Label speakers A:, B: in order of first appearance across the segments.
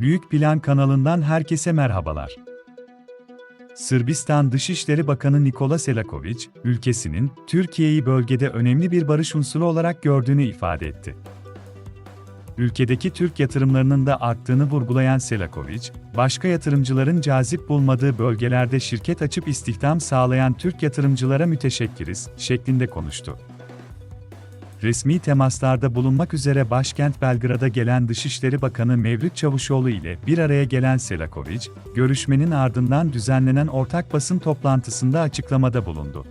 A: Büyük Plan kanalından herkese merhabalar. Sırbistan Dışişleri Bakanı Nikola Selakovic, ülkesinin Türkiye'yi bölgede önemli bir barış unsuru olarak gördüğünü ifade etti. Ülkedeki Türk yatırımlarının da arttığını vurgulayan Selakovic, başka yatırımcıların cazip bulmadığı bölgelerde şirket açıp istihdam sağlayan Türk yatırımcılara müteşekkiriz şeklinde konuştu. Resmi temaslarda bulunmak üzere başkent Belgrad'a gelen Dışişleri Bakanı Mevlüt Çavuşoğlu ile bir araya gelen Selakovic, görüşmenin ardından düzenlenen ortak basın toplantısında açıklamada bulundu.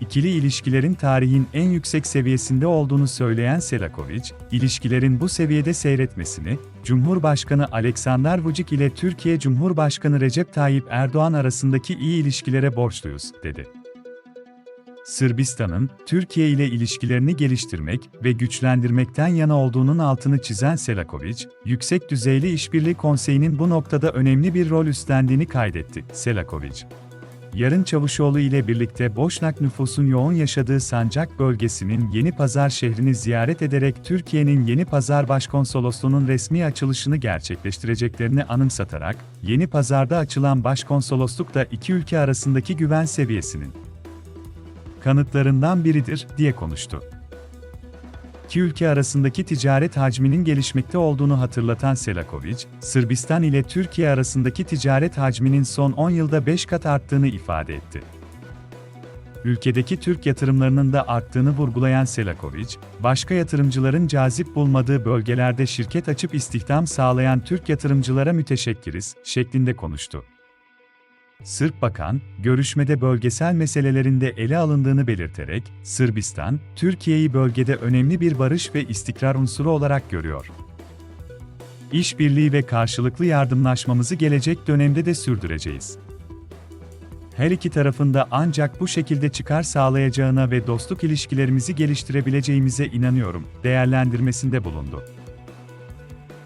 A: İkili ilişkilerin tarihin en yüksek seviyesinde olduğunu söyleyen Selakovic, ilişkilerin bu seviyede seyretmesini, Cumhurbaşkanı Alexander Vučić ile Türkiye Cumhurbaşkanı Recep Tayyip Erdoğan arasındaki iyi ilişkilere borçluyuz, dedi. Sırbistan'ın Türkiye ile ilişkilerini geliştirmek ve güçlendirmekten yana olduğunun altını çizen Selakovic, Yüksek Düzeyli İşbirliği Konseyi'nin bu noktada önemli bir rol üstlendiğini kaydetti. Selakovic, Yarın Çavuşoğlu ile birlikte Boşnak nüfusun yoğun yaşadığı Sancak bölgesinin Yeni Pazar şehrini ziyaret ederek Türkiye'nin Yeni Pazar Başkonsolosluğu'nun resmi açılışını gerçekleştireceklerini anımsatarak, Yeni Pazar'da açılan başkonsolosluk da iki ülke arasındaki güven seviyesinin kanıtlarından biridir, diye konuştu. İki ülke arasındaki ticaret hacminin gelişmekte olduğunu hatırlatan Selakovic, Sırbistan ile Türkiye arasındaki ticaret hacminin son 10 yılda 5 kat arttığını ifade etti. Ülkedeki Türk yatırımlarının da arttığını vurgulayan Selakovic, başka yatırımcıların cazip bulmadığı bölgelerde şirket açıp istihdam sağlayan Türk yatırımcılara müteşekkiriz şeklinde konuştu. Sırp Bakan, görüşmede bölgesel meselelerinde ele alındığını belirterek, Sırbistan, Türkiye'yi bölgede önemli bir barış ve istikrar unsuru olarak görüyor. İşbirliği ve karşılıklı yardımlaşmamızı gelecek dönemde de sürdüreceğiz. Her iki tarafında ancak bu şekilde çıkar sağlayacağına ve dostluk ilişkilerimizi geliştirebileceğimize inanıyorum, değerlendirmesinde bulundu